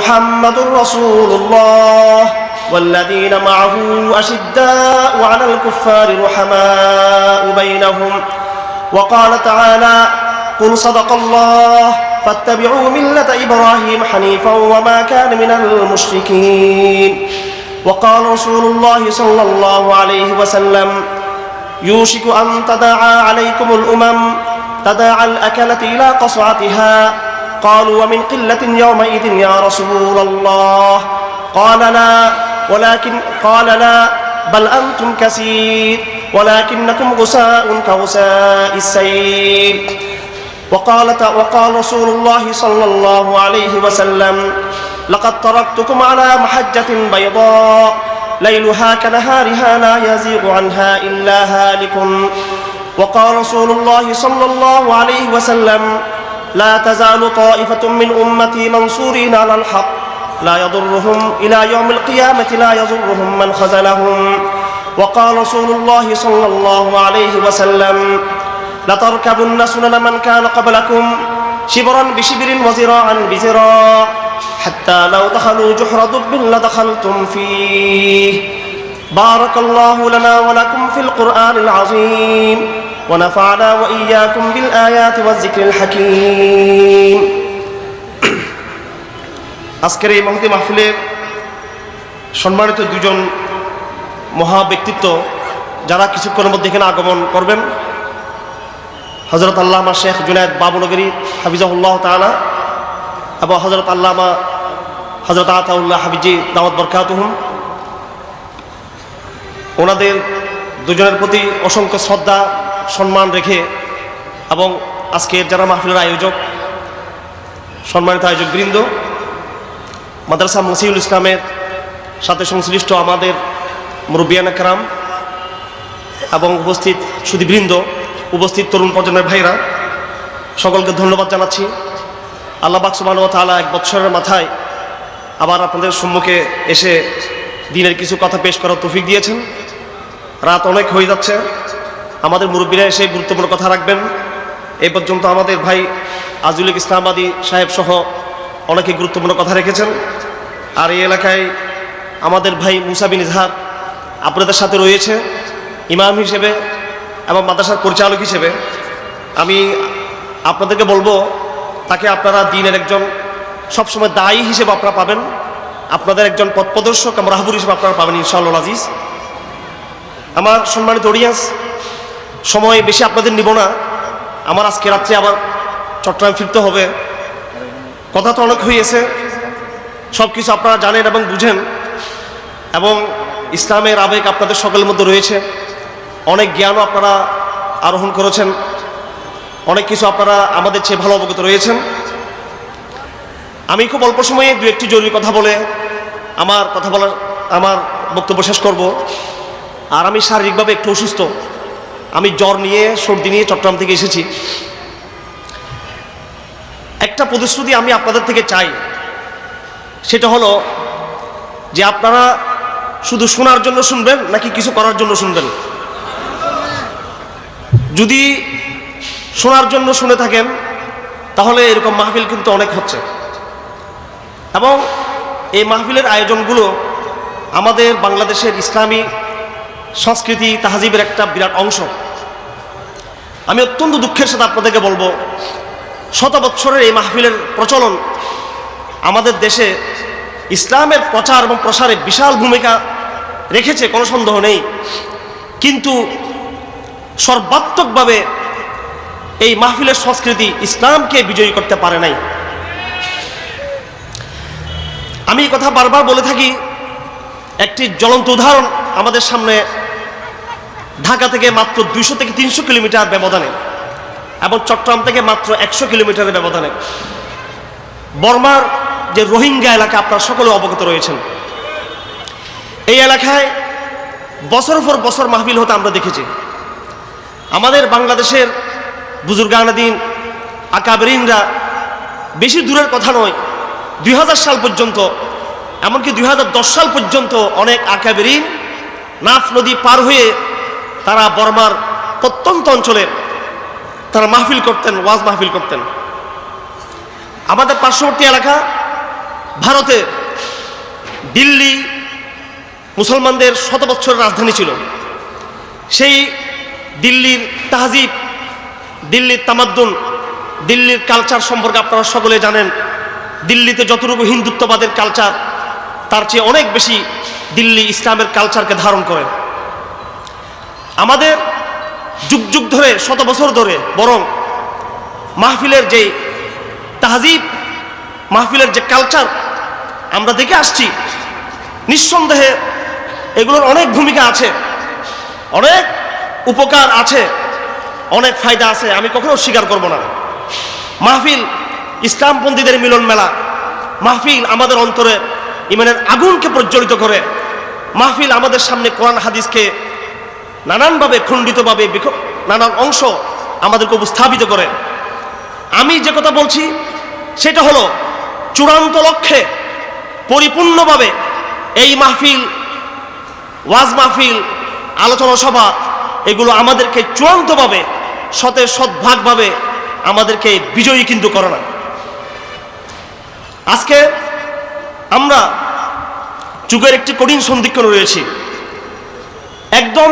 محمد رسول الله والذين معه أشداء على الكفار رحماء بينهم. وقال تعالى قل صدق الله فاتبعوا ملة إبراهيم حنيفا وما كان من المشركين. وقال رسول الله صلى الله عليه وسلم يوشك أن تداعى عليكم الأمم تداعى الأكلة إلى قصعتها قالوا ومن قلة يومئذ يا رسول الله. قال لا ولكن قال لا بل أنتم كثير ولكنكم غساء كغساء السيل وقال وقال رسول الله صلى الله عليه وسلم لقد تركتكم على محجة بيضاء ليلها كنهارها لا يزيغ عنها إلا هالك. وقال رسول الله صلى الله عليه وسلم لا تزال طائفة من أمتي منصورين على الحق. لا يضرهم إلى يوم القيامة لا يضرهم من خذلهم. وقال رسول الله صلى الله عليه وسلم لتركبن سنن من كان قبلكم شبرا بشبر وزراعا بزراع حتى لو دخلوا جحر دب لدخلتم فيه. بارك الله لنا ولكم في القرآن العظيم. ونفعنا وإياكم بالآيات والذكر الحكيم আজকের এই মহতি মাহফিলের সম্মানিত দুজন মহা ব্যক্তিত্ব যারা কিছুক্ষণের মধ্যে এখানে আগমন করবেন হজরত আল্লামা শেখ জুনায়দ বাবুনগরী হাফিজাহুল্লাহ তালা এবং হজরত আল্লামা হজরত আতাউল্লাহ হাফিজি দাওয়াত বরকাতুহম ওনাদের দুজনের প্রতি অসংখ্য শ্রদ্ধা সম্মান রেখে এবং আজকের যারা মাহফিলের আয়োজক, সম্মানিত আয়োজক বৃন্দ, মাদ্রাসা মসিউল ইসলামের সাথে সংশ্লিষ্ট আমাদের মুরব্বিয়ান একরাম এবং উপস্থিত সুদীবৃন্দ উপস্থিত তরুণ প্রজন্মের ভাইরা, সকলকে ধন্যবাদ জানাচ্ছি। আল্লাহ বাকসুমান তালা এক বৎসরের মাথায় আবার আপনাদের সম্মুখে এসে দিনের কিছু কথা পেশ করার তৌফিক দিয়েছেন। রাত অনেক হয়ে যাচ্ছে। আমাদের মুরব্বীরা এসে গুরুত্বপূর্ণ কথা রাখবেন। এই পর্যন্ত আমাদের ভাই আজুলিক ইসলামাদি সাহেব সহ অনেকে গুরুত্বপূর্ণ কথা রেখেছেন। আর এই এলাকায় আমাদের ভাই মুসাবিন ইজহার আপনাদের সাথে রয়েছে, ইমাম হিসেবে এবং মাদ্রাসার পরিচালক হিসেবে। আমি আপনাদেরকে বলব, তাকে আপনারা দিনের একজন সবসময় দায়ী হিসেবে আপনারা পাবেন। আপনাদের একজন পথ প্রদর্শক এবং রাহাবুর হিসেবে আপনারা পাবেন ইনশাআল্লাহ আজিজ। আমার সম্মানিত অডিয়েন্স সময় বেশি আপনাদের নিব না। আমার আজকে রাত্রে আবার চট্টগ্রাম ফিরতে হবে। কথা তো অনেক হয়েছে সব কিছু আপনারা জানেন এবং বুঝেন। এবং ইসলামের আবেগ আপনাদের সকলের মধ্যে রয়েছে। অনেক জ্ঞানও আপনারা আরোহণ করেছেন। অনেক কিছু আপনারা আমাদের চেয়ে ভালো অবগত রয়েছেন। আমি খুব অল্প সময়ে দু একটি জরুরি কথা বলে আমার কথা বলার আমার বক্তব্য শেষ করব। আর আমি শারীরিকভাবে একটু অসুস্থ। আমি জ্বর নিয়ে সর্দি নিয়ে চট্টগ্রাম থেকে এসেছি। একটা প্রতিশ্রুতি আমি আপনাদের থেকে চাই। সেটা হলো যে আপনারা শুধু শোনার জন্য শুনবেন নাকি কিছু করার জন্য শুনবেন? যদি শোনার জন্য শুনে থাকেন, তাহলে এরকম মাহফিল কিন্তু অনেক হচ্ছে। এবং এই মাহফিলের আয়োজনগুলো আমাদের বাংলাদেশের ইসলামী সংস্কৃতি তাহাজিবের একটা বিরাট অংশ। আমি অত্যন্ত দুঃখের সাথে আপনাদেরকে বলব, শত বৎসরের এই মাহফিলের প্রচলন আমাদের দেশে ইসলামের প্রচার এবং প্রসারে বিশাল ভূমিকা রেখেছে, কোনো সন্দেহ নেই। কিন্তু সর্বাত্মকভাবে এই মাহফিলের সংস্কৃতি ইসলামকে বিজয়ী করতে পারে নাই। আমি কথা বারবার বলে থাকি, একটি জ্বলন্ত উদাহরণ আমাদের সামনে ঢাকা থেকে মাত্র দুইশো থেকে তিনশো কিলোমিটার ব্যবধানে এবং চট্টগ্রাম থেকে মাত্র একশো কিলোমিটারের ব্যবধানে। বর্মার যে রোহিঙ্গা এলাকা, আপনার সকলে অবগত রয়েছেন। এই এলাকায় বছর পর বছর মাহফিল হতে আমরা দেখেছি। আমাদের বাংলাদেশের বুজুর্গানাদিন আকাবরিনরা বেশি দূরের কথা নয়, দুই সাল পর্যন্ত, এমনকি দুই হাজার দশ সাল পর্যন্ত অনেক আকাবেরিন নাফ নদী পার হয়ে তারা বর্মার প্রত্যন্ত অঞ্চলে তারা মাহফিল করতেন, ওয়াজ মাহফিল করতেন। আমাদের পার্শ্ববর্তী এলাকা, ভারতে দিল্লি মুসলমানদের শত বছরের রাজধানী ছিল। সেই দিল্লির তাহজিব, দিল্লির তামাদ্দুন, দিল্লির কালচার সম্পর্কে আপনারা সকলে জানেন, দিল্লিতে যতটুকু হিন্দুত্ববাদের কালচার, তার চেয়ে অনেক বেশি দিল্লি ইসলামের কালচারকে ধারণ করে। আমাদের যুগ যুগ ধরে, শত বছর ধরে বরং মাহফিলের যে তাহজিব, মাহফিলের যে কালচার আমরা দেখে আসছি, নিঃসন্দেহে এগুলোর অনেক ভূমিকা আছে, অনেক উপকার আছে, অনেক ফায়দা আছে, আমি কখনো স্বীকার করব না। মাহফিল ইসলামপন্থীদের মিলন মেলা, মাহফিল আমাদের অন্তরে ইমানের আগুনকে প্রজ্বলিত করে, মাহফিল আমাদের সামনে কোরআন, হাদিসকে নানানভাবে, খণ্ডিতভাবে নানান অংশ আমাদেরকে উপস্থাপিত করে আমি যে কথা বলছি, সেটা হলো চূড়ান্ত লক্ষ্যে পরিপূর্ণভাবে এই মাহফিল, ওয়াজ মাহফিল, আলোচনা সভা, এগুলো আমাদেরকে চূড়ান্তভাবে সতে সদ্ভাগভাবে আমাদেরকে বিজয়ী কিন্তু করে না। আজকে আমরা যুগের একটি কঠিন সন্ধিক্ষণ রয়েছি। একদম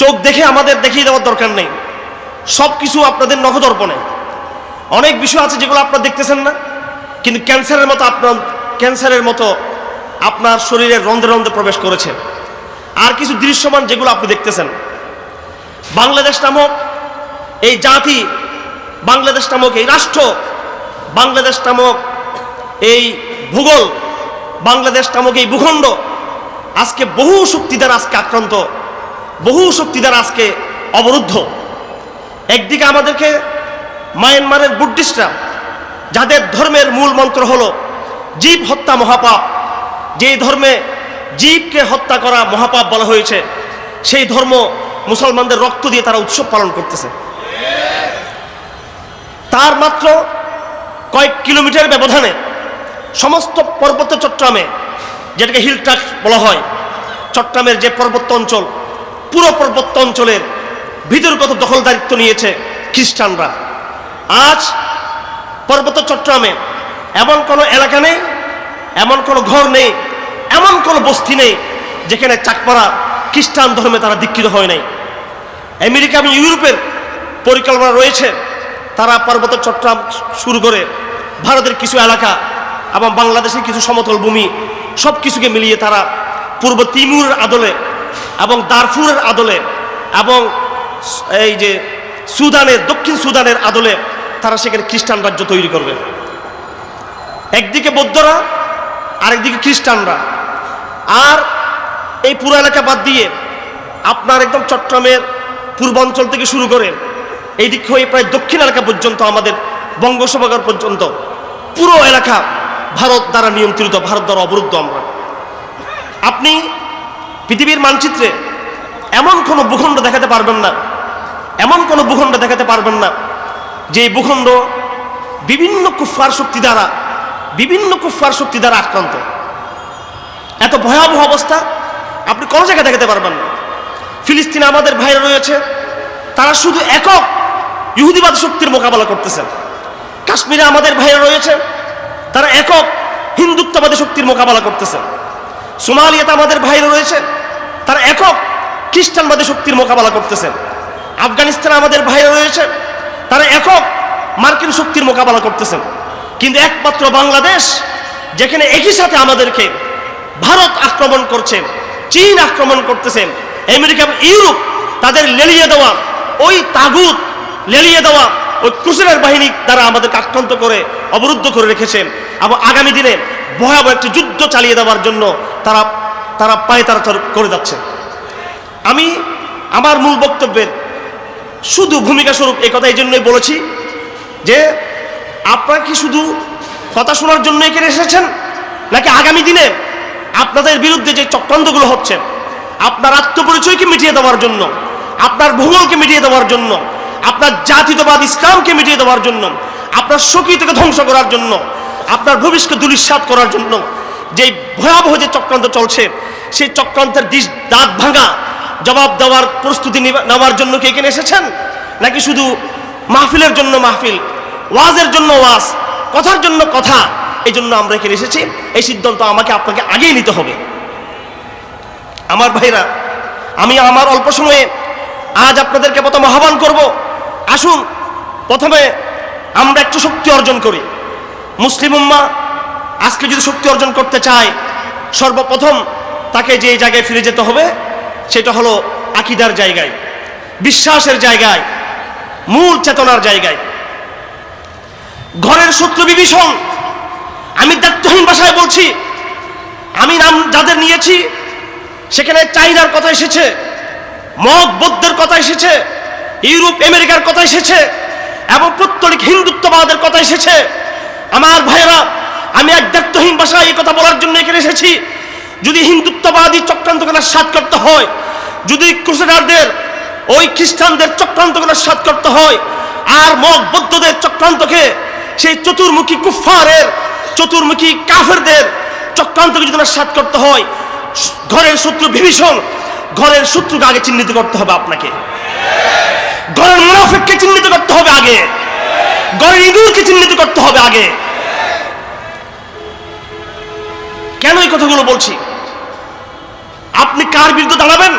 চোখ দেখে আমাদের দেখিয়ে দেওয়ার দরকার নেই। সব কিছু আপনাদের নখদর্পণে। অনেক বিষয় আছে যেগুলো আপনারা দেখতেছেন না, কিন্তু ক্যান্সারের মতো আপনার, ক্যান্সারের মতো আপনার শরীরের রন্ধ্রে রন্ধ্রে প্রবেশ করেছে। আর কিছু দৃশ্যমান যেগুলো আপনি দেখতেছেন। বাংলাদেশ নামক এই জাতি, বাংলাদেশ নামক এই রাষ্ট্র, বাংলাদেশ নামক এই ভূগোল, বাংলাদেশ নামক এই ভূখণ্ড, আজকে বহু শক্তি দ্বারা আজকে আক্রান্ত। বহু শক্তি দ্বারা আজকে অবরুদ্ধ। একদিকে আমাদেরকে মায়ানমারের বুদ্ধিস্টরা, যাদের ধর্মের মূল মন্ত্র হলো জীব হত্যা মহাপাপ, যেই ধর্মে জীবকে হত্যা করা মহাপাপ বলা হয়েছে, সেই ধর্ম মুসলমানদের রক্ত দিয়ে তারা উৎসব পালন করতেছে। তার মাত্র কয়েক কিলোমিটার ব্যবধানে সমস্ত পর্বত চট্টগ্রামে যেটাকে হিল ট্রাক বলা হয়, চট্টগ্রামের যে পর্বত্য অঞ্চল পুরো পর্বত্য অঞ্চলের ভিতরগত দখলদারিত্ব নিয়েছে খ্রিস্টানরা। আজ পর্বত চট্টগ্রামে এমন কোনো এলাকা নেই, এমন কোনো ঘর নেই, এমন কোনো বস্তি নেই যেখানে চাকমারা খ্রিস্টান ধর্মে তারা দীক্ষিত হয় নাই। আমেরিকা এবং ইউরোপের পরিকল্পনা রয়েছে, তারা পার্বত্য চট্টগ্রাম শুরু করে ভারতের কিছু এলাকা এবং বাংলাদেশের কিছু সমতল ভূমি সব কিছুকে মিলিয়ে তারা পূর্ব তিমুরের আদলে এবং দারফুরের আদলে এবং এই যে সুদানের, দক্ষিণ সুদানের আদলে তারা সেখানে খ্রিস্টান রাজ্য তৈরি করবে। একদিকে বৌদ্ধরা, আরেকদিকে খ্রিস্টানরা। আর এই পুরো এলাকা বাদ দিয়ে আপনার একদম চট্টগ্রামের পূর্বাঞ্চল থেকে শুরু করে এই দিক হয়ে প্রায় দক্ষিণ এলাকা পর্যন্ত, আমাদের বঙ্গোপসাগর পর্যন্ত পুরো এলাকা ভারত দ্বারা নিয়ন্ত্রিত, ভারত দ্বারা অবরুদ্ধ আমরা। আপনি পৃথিবীর মানচিত্রে এমন কোনো ভূখণ্ড দেখাতে পারবেন না, এমন কোনো ভূখণ্ড দেখাতে পারবেন না যে ভূখণ্ড বিভিন্ন কুফার শক্তি দ্বারা, বিভিন্ন কুফার শক্তি দ্বারা আক্রান্ত। এত ভয়াবহ অবস্থা আপনি কোনো জায়গায় দেখাতে পারবেন না। ফিলিস্তিনে আমাদের ভাইরা রয়েছে, তারা শুধু একক ইহুদিবাদ শক্তির মোকাবেলা করতেছেন। কাশ্মীরে আমাদের ভাইরা রয়েছে, তারা একক হিন্দুত্ববাদী শক্তির মোকাবেলা করতেছেন। সোমালিয়াতে আমাদের ভাইরা রয়েছে তারা একক খ্রিস্টানবাদী শক্তির মোকাবেলা করতেছেন আফগানিস্তানে আমাদের ভাইরা রয়েছে, তারা একক মার্কিন শক্তির মোকাবেলা করতেছেন কিন্তু একমাত্র বাংলাদেশ, যেখানে একই সাথে আমাদেরকে ভারত আক্রমণ করছে, চীন আক্রমণ করতেছে, আমেরিকা ইউরোপ তাদের লেলিয়ে দেওয়া, ওই তাগুত লেলিয়ে দেওয়া, ওই ক্রুসেডার বাহিনী তারা আমাদেরকে আক্রান্ত করে, অবরুদ্ধ করে রেখেছেন এবং আগামী দিনে ভয়াবহ একটি যুদ্ধ চালিয়ে দেওয়ার জন্য তারা তারা পায়ে, তারা করে যাচ্ছে। আমি আমার মূল বক্তব্যের শুধু ভূমিকা স্বরূপ এই কথা এই জন্যই বলেছি যে, আপনারা কি শুধু কথা শোনার জন্য এখানে এসেছেন, নাকি আগামী দিনে আপনাদের বিরুদ্ধে যে চক্রান্তগুলো হচ্ছে, আপনার আত্মপরিচয়কে মিটিয়ে দেওয়ার জন্য, আপনার ভূগোলকে মিটিয়ে দেওয়ার জন্য, আপনার জাতিতবাদ ইসলামকে মিটিয়ে দেওয়ার জন্য, আপনার সকৃতকে ধ্বংস করার জন্য, আপনার ভবিষ্যৎ দুলিশ্বাত করার জন্য যে ভয়াবহ যে চক্রান্ত চলছে, সেই চক্রান্তের দিশ দাঁত ভাঙা জবাব দেওয়ার প্রস্তুতি নেওয়ার জন্য কি এখানে এসেছেন? নাকি শুধু মাহফিলের জন্য মাহফিল, ওয়াজের জন্য ওয়াজ, কথার জন্য কথা? এই জন্য আমরা এখানে এসেছি। এই সিদ্ধান্ত আমাকে আপনাকে আগেই নিতে হবে। আমার ভাইরা, আমি আমার অল্প সময়ে আজ আপনাদেরকে প্রথম আহ্বান করব। আসুন, প্রথমে আমরা একটু শক্তি অর্জন করি। মুসলিম উম্মা আজকে যদি শক্তি অর্জন করতে চায়, সর্বপ্রথম তাকে যে জায়গায় ফিরে যেতে হবে, সেটা হলো আকিদার জায়গায়, বিশ্বাসের জায়গায়, মূল চেতনার জায়গায়। ঘরের শত্রু বিভীষণ, আমি দায়িত্বহীন ভাষায় বলছি, আমি নাম যাদের নিয়েছি, সেখানে চাইনার কথা এসেছে, মগ বৌদ্ধের কথা এসেছে, ইউরোপ, আমেরিকার কথা এসেছে, এবং প্রত্যলিক হিন্দুত্ববাদের কথা এসেছে। আমার ভাইয়েরা আমি এক দায়িত্বহীন ভাষায় এই কথা বলার জন্য এখানে এসেছি। যদি হিন্দুত্ববাদী চক্রান্তকে সাত করতে হয়, যদি ক্রুসেডারদের, ওই খ্রিস্টানদের চক্রান্তকে সাত করতে হয়, আর মগ বৌদ্ধদের চক্রান্তকে, সেই চতুর্মুখী কুফারের চতুর্মুখী কাফেরদের চক্রান্তকে যদি সাত করতে হয়, ঘরের শত্রু বিভীষণ, ঘরের শত্রুকে আগে চিহ্নিত করতে হবে আপনাকে। ঘরের মুনাফিককে চিহ্নিত করতে হবে আগে। ঘরের ইঁদুরকে চিহ্নিত করতে হবে আগে। কেন এই কথাগুলো বলছি? আপনি কার বিরুদ্ধে দাঁড়াবেন?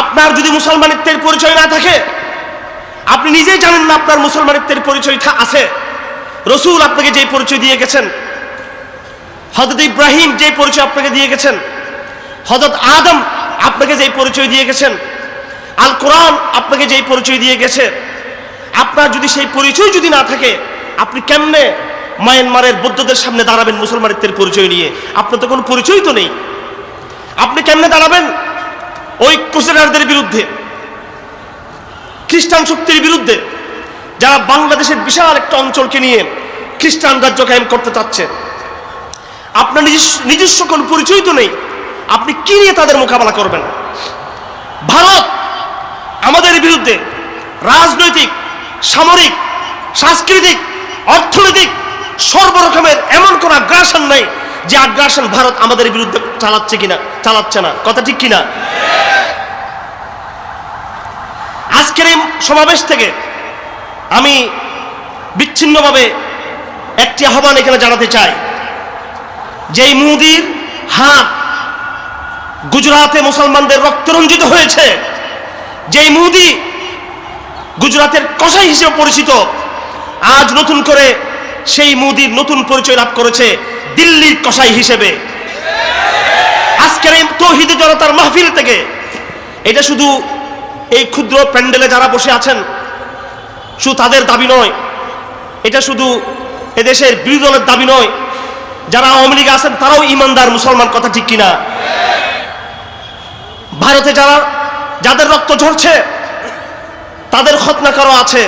আপনার যদি মুসলমানিত্বের পরিচয় না থাকে, আপনি নিজেই জানেন না আপনার মুসলমানিত্বের পরিচয় আছে। রসুল আপনাকে যে পরিচয় দিয়ে গেছেন হজরত ইব্রাহিম যে পরিচয় আপনাকে দিয়ে গেছেন হজরত আদম আপনাকে যে পরিচয় দিয়ে গেছেন আল কোরআন আপনাকে যেই পরিচয় দিয়ে গেছে, আপনার যদি সেই পরিচয় যদি না থাকে, আপনি কেমনে মায়ানমারের বৌদ্ধদের সামনে দাঁড়াবেন মুসলমানিত্বের পরিচয় নিয়ে। আপনার তো কোনো পরিচয় তো নেই। আপনি কেমনে দাঁড়াবেন? ওই ক্রুসেডারদের বিরুদ্ধে, খ্রিস্টান শক্তির বিরুদ্ধে, যারা বাংলাদেশের বিশাল একটা অঞ্চলকে নিয়ে খ্রিস্টান রাজ্য কায়েম করতে চাচ্ছে। আপনার নিজস্ব কোন পরিচয় তো নেই। আপনি কি নিয়ে তাদের মোকাবেলা করবেন? ভারত আমাদের বিরুদ্ধে রাজনৈতিক, সামরিক, সাংস্কৃতিক, অর্থনৈতিক সর্বরকমের এমন কোন আগ্রাসন নাই যে আগ্রাসন ভারত আমাদের বিরুদ্ধে চালাচ্ছে কিনা, চালাচ্ছে না। কথা ঠিক কিনা? আজকের এই সমাবেশ থেকে আমি বিচ্ছিন্নভাবে একটি আহ্বান এখানে জানাতে চাই যেই মুদির হাত গুজরাতে মুসলমানদের রক্তরঞ্জিত হয়েছে যেই মুদি গুজরাতের কসাই হিসেবে পরিচিত, আজ নতুন করে সেই মুদির নতুন পরিচয় লাভ করেছে দিল্লির কসাই হিসেবে। আজকের এই তৌহিদি জনতার মাহফিল থেকে এটা শুধু এই ক্ষুদ্র প্যান্ডেলে যারা বসে আছেন, শুধু তাদের দাবি নয়, এটা শুধু এদেশের বিরোধী দলের দাবি নয়, যারা আওয়ামী লীগে আছেন তারাও ইমানদার মুসলমান কথা ঠিক কিনা। ভারতে যারা, যাদের রক্ত ঝরছে, তাদের খতনা কারও আছে।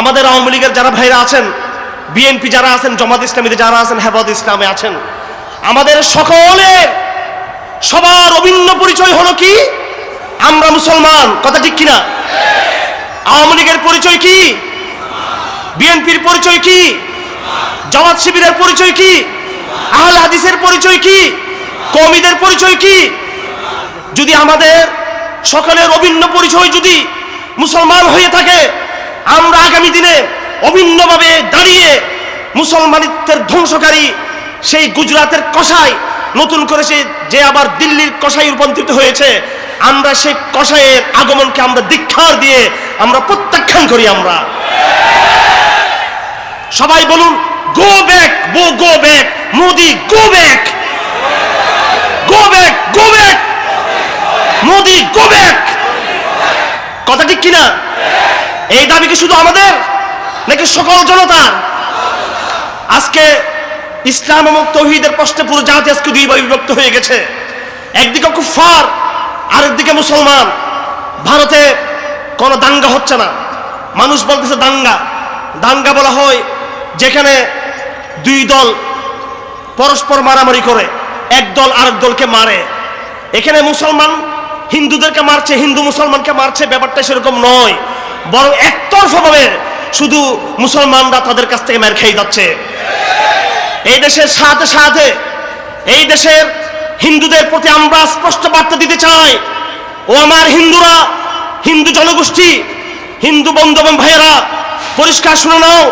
আমাদের আওয়ামী লীগের যারা ভাইরা আছেন বিএনপি যারা আছেন, জমাত ইসলামীতে যারা আছেন হেফাজ ইসলামে আছেন, আমাদের সকলের সবার অভিন্ন পরিচয় হলো কি? আমরা মুসলমান, কথা ঠিক কিনা? আওয়ামী লীগের পরিচয় কি? বিএনপির পরিচয় কি? জামাত শিবিরের পরিচয় কি? আহল হাদিসের পরিচয় কি? কমিদের পরিচয় কি? যদি আমাদের সকলের অভিন্ন পরিচয় যদি মুসলমান হয়ে থাকে, আমরা আগামী দিনে অভিন্নভাবে দাঁড়িয়ে মুসলমানিত্বের ধ্বংসকারী সেই গুজরাতের কষাই নতুন করে সে যে আবার দিল্লির কষাই রূপান্তরিত হয়েছে, আমরা সেই কষাইয়ের আগমনকে আমরা দীক্ষার দিয়ে আমরা প্রত্যাখ্যান করি আমরা। সবাই বলুন go back go go back Modi go back go back go back Modi go back কথা ঠিক কিনা? এই দাবি কি শুধু আমাদের? নাকি সকল জনতার? আজকে ইসলাম এবং তৌহিদের প্রশ্নে পুরো জাতি আজকে দুই ভাবে বিভক্ত হয়ে গেছে। একদিকে কুফার আরেকদিকে মুসলমান। ভারতে কোনো দাঙ্গা হচ্ছে না। মানুষ বলতেছে দাঙ্গা। দাঙ্গা বলা হয় যেখানে দুই দল পরস্পর মারামারি করে। এক দল আরেক দলকে মারে। এখানে মুসলমান হিন্দুদেরকে মারছে, হিন্দু মুসলমানকে মারছে, ব্যাপারটা সেরকম নয়। বরং একতরফাভাবে শুধু মুসলমানরা তাদের কাছ থেকে মার খেয়ে যাচ্ছে। এই দেশের সাথে সাথে, এই দেশের হিন্দুদের প্রতি আমরা স্পষ্ট বার্তা দিতে চাই, ও আমার হিন্দুরা, হিন্দু জনগোষ্ঠী, হিন্দু বন্ধু এবং ভাইয়েরা, পরিষ্কার শুনে নাও,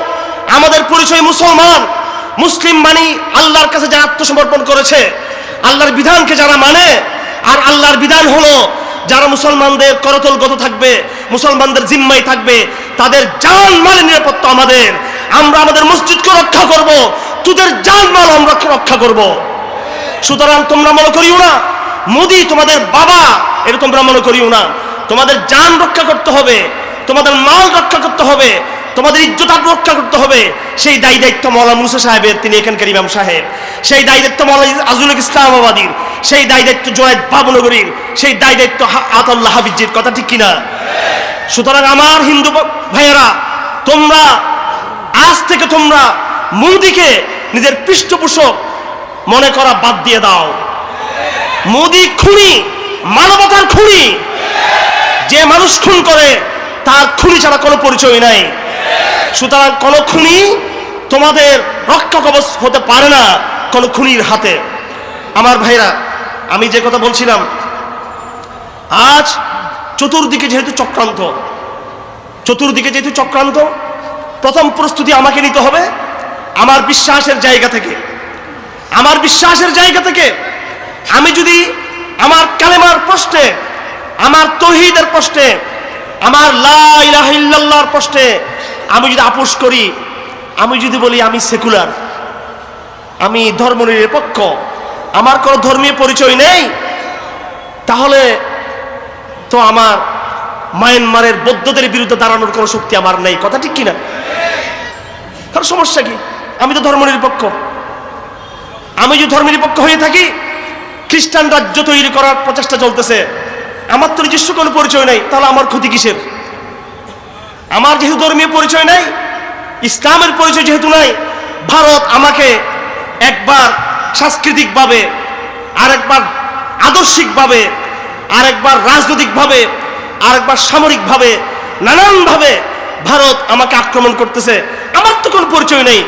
আমাদের পরিচয় মুসলমান, মুসলিম মানি আল্লাহর কাছে যারা আত্মসমর্পণ করেছে, আল্লাহর বিধানকে যারা মানে আর আল্লাহর বিধান হলো যারা মুসলমানদের করতলগত থাকবে, মুসলমানদের জিম্মাই থাকবে তাদের জান মালের নিরাপত্তা আমাদের। আমরা আমাদের মসজিদকে রক্ষা করব, তোদের জান মাল আমরা রক্ষা করব। সুতরাং তোমরা মনে করিও না, মোদি তোমাদের বাবা, এটা তোমরা মনে করিও না। তোমাদের জান রক্ষা করতে হবে, তোমাদের মাল রক্ষা করতে হবে, তোমাদের ইজ্জত রক্ষা করতে হবে। সেই দায়ী দায়িত্ব মৌলা মুসা সাহেবের, তিনি এখানকার ইমাম সাহেব। সেই দায়ী দায়িত্ব মৌলা আজুল ইসলামাবাদীর। সেই দায়ী দায়িত্ব জোয়েদ বাবনগরীর। সেই দায়ী দায়িত্ব আতাল্লাহ হাফিজির, কথা ঠিক কিনা? সুতরাং আমার হিন্দু ভাইয়েরা, তোমরা, আজ থেকে তোমরা মোদিকে নিজের পৃষ্ঠপোষক মনে করা বাদ দিয়ে দাও। মোদি খুনি, মানবতার খুনি। যে মানুষ খুন করে, তার খুনি ছাড়া কোনো পরিচয় নাই। সুতরাং কোনো খুনি তোমাদের রক্ষা কবচ হতে পারে না, কোনো খুনির হাতে। আমার ভাইরা, আমি যে কথা বলছিলাম, আজ চতুর্দিকে যেহেতু চক্রান্ত, চতুর্দিকে যেহেতু চক্রান্ত, প্রথম প্রস্তুতি আমাকে নিতে হবে আমার বিশ্বাসের জায়গা থেকে। আমার বিশ্বাসের জায়গা থেকে আমি যদি আমার কালেমার প্রশ্নে, আমার তহিদের প্রশ্নে, আমার লা ইলাহা ইল্লাল্লাহর প্রশ্নে আমি যদি আপোষ করি, আমি যদি বলি আমি সেকুলার, আমি ধর্মনিরপেক্ষ, আমার কোনো ধর্মীয় পরিচয় নেই, তাহলে তো আমার মায়ানমারের বৌদ্ধদের বিরুদ্ধে দাঁড়ানোর কোনো শক্তি আমার নেই। কথা ঠিক কিনা? তার সমস্যা কি? আমি তো ধর্মনিরপেক্ষ। আমি যদি ধর্ম নিরপেক্ষ হয়ে থাকি, খ্রিস্টান রাজ্য তৈরি করার প্রচেষ্টা চলতেছে। আমার তো নিজস্ব কোনো পরিচয় নেই, তাহলে আমার ক্ষতি কিসের? আমার যেহেতু ধর্মীয় পরিচয় নাই, ইসলামের পরিচয় যেহেতু নাই, ভারত আমাকে একবার সাংস্কৃতিকভাবে, আরেকবার আদর্শিকভাবে আরেকবার রাজনৈতিকভাবে, আরেকবার সামরিকভাবে, নানানভাবে ভারত আমাকে আক্রমণ করতেছে। আমার তো কোনো পরিচয় নেই।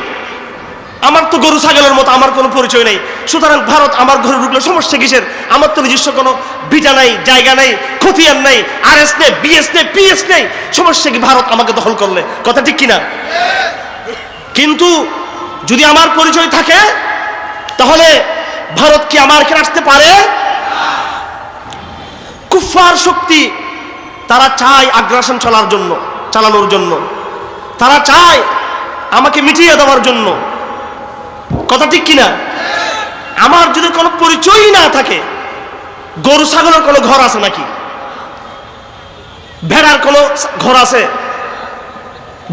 আমার তো গরু ছাগলের মতো আমার কোনো পরিচয় নেই। সুতরাং ভারত আমার ঘরে ঢুকলে, সমস্যা কিসের? আমার তো নিজস্ব কোনো ভিটা নাই, জায়গা নেই, খতিয়ান নেই আর এস নেই, বিএস নেই, পিএস নেই। সমস্যা কি ভারত আমাকে দখল করলে? কথা ঠিক কিনা? কিন্তু যদি আমার পরিচয় থাকে, তাহলে ভারত কি আমার এখানে আসতে পারে? কুফার শক্তি তারা চায় আগ্রাসন চলার জন্য, চালানোর জন্য। তারা চায় আমাকে মিটিয়ে দেওয়ার জন্য। কথা ঠিক কিনা? আমার যদি কোনো পরিচয়ই না থাকে, গরু, ছাগলের কোনো ঘর আছে নাকি? ভেড়ার কোনো ঘর আছে?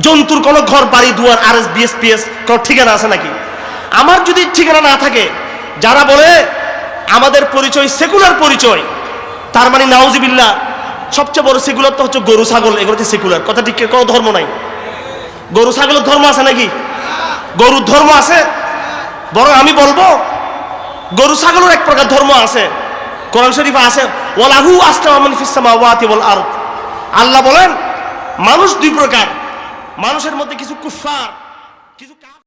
জন্তুর কোনো ঘর, বাড়ি, দুয়ার আর এস বিএস পিএস কোনো ঠিকানা আছে নাকি? আমার যদি ঠিকানা না থাকে, যারা বলে আমাদের পরিচয় সেকুলার পরিচয় তার মানে নাউজিবিল্লা সবচেয়ে বড় সেকুলার তো হচ্ছে গরু, ছাগল, এগুলো হচ্ছে সেকুলার কথা ঠিক কোনো ধর্ম নাই। গরু ছাগলের ধর্ম আছে নাকি? গরুর ধর্ম আছে? বরং আমি বলব, গরু, ছাগলের এক প্রকার ধর্ম আছে। কোরআন শরীফে আছে ফিসামা ওয়াতি ওয়াল আরদ। আল্লাহ বলেন, মানুষ দুই প্রকার। মানুষের মধ্যে কিছু কুফার